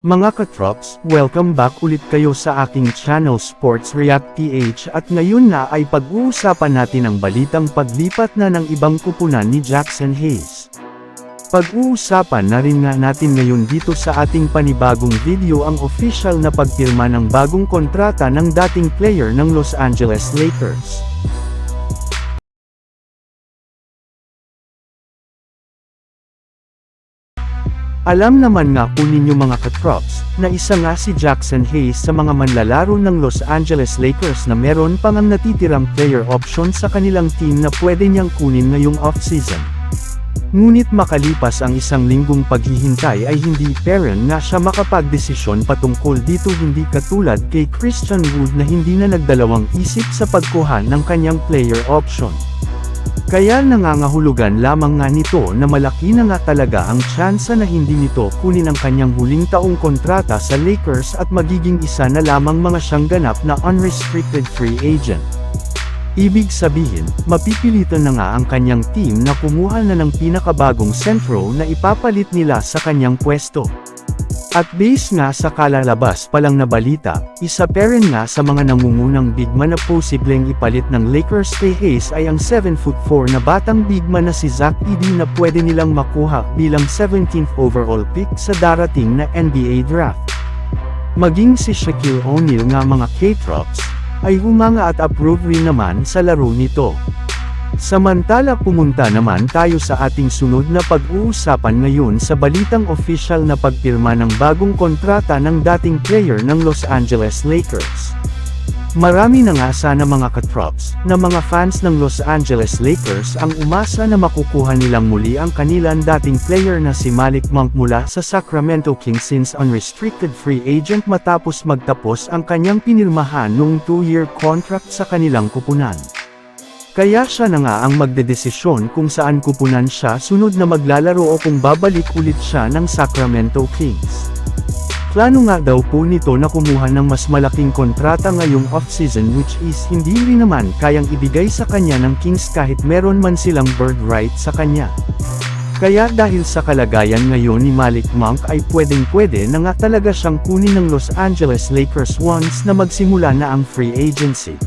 Mga katrops, welcome back ulit kayo sa aking channel Sports React PH at ngayon na ay pag-uusapan natin ang balitang paglipat na ng ibang kupunan ni Jackson Hayes. Pag-uusapan na rin nga natin ngayon dito sa ating panibagong video ang official na pagpirma ng bagong kontrata ng dating player ng Los Angeles Lakers. Alam naman nga po ninyo mga katrops, na isa nga si Jackson Hayes sa mga manlalaro ng Los Angeles Lakers na meron pang ang natitirang player option sa kanilang team na pwede niyang kunin ngayong off-season. Ngunit makalipas ang isang linggong paghihintay ay hindi peren nga siya makapagdesisyon patungkol dito hindi katulad kay Christian Wood na hindi na nagdalawang isip sa pagkuha ng kanyang player option. Kaya nangangahulugan lamang nga nito na malaki na nga talaga ang tsansa na hindi nito kunin ang kanyang huling taong kontrata sa Lakers at magiging isa na lamang mga siyang ganap na unrestricted free agent. Ibig sabihin, mapipilitan na nga ang kanyang team na kumuha na ng pinakabagong sentro na ipapalit nila sa kanyang pwesto. At base nga sa kalalabas palang na balita, isa pa rin nga sa mga nangungunang bigman na posibleng ipalit ng Lakers kay Hayes ay ang 7'4 na batang bigman na si Zach Edey na pwede nilang makuha bilang 17th overall pick sa darating na NBA draft. Maging si Shaquille O'Neal nga mga K-Trops, ay humanga at approve rin naman sa laro nito. Samantala pumunta naman tayo sa ating sunod na pag-uusapan ngayon sa balitang official na pagpirma ng bagong kontrata ng dating player ng Los Angeles Lakers. Marami na nga sana mga katrops, na mga fans ng Los Angeles Lakers ang umasa na makukuha nilang muli ang kanilang dating player na si Malik Monk mula sa Sacramento Kings since unrestricted free agent matapos magtapos ang kanyang pinirmahan noong 2-year contract sa kanilang kupunan. Kaya siya na nga ang magdedesisyon kung saan kupunan siya sunod na maglalaro o kung babalik ulit siya ng Sacramento Kings. Plano nga daw po nito na kumuha ng mas malaking kontrata ngayong off-season which is hindi rin naman kayang ibigay sa kanya ng Kings kahit meron man silang bird right sa kanya. Kaya dahil sa kalagayan ngayon ni Malik Monk ay pwedeng pwede na nga talaga siyang kunin ng Los Angeles Lakers once na magsimula na ang free agency.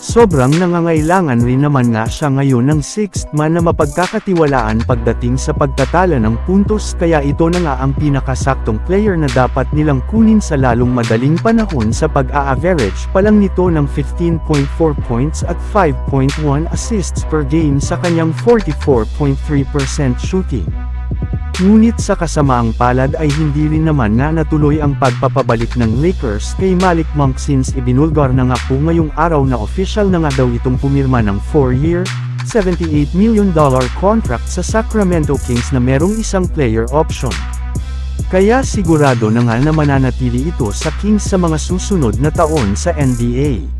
Sobrang nangangailangan rin naman nga siya ngayon ng 6th man na mapagkakatiwalaan pagdating sa pagtatala ng puntos kaya ito na nga ang pinakasaktong player na dapat nilang kunin sa lalong madaling panahon sa pag-a-average pa lang nito ng 15.4 points at 5.1 assists per game sa kanyang 44.3% shooting. Ngunit sa kasamaang palad ay hindi rin naman nga natuloy ang pagpapabalik ng Lakers kay Malik Monk since ibinulgar na nga po ngayong araw na official na nga daw itong pumirma ng 4-year, $78 million contract sa Sacramento Kings na merong isang player option. Kaya sigurado na nga na mananatili ito sa Kings sa mga susunod na taon sa NBA.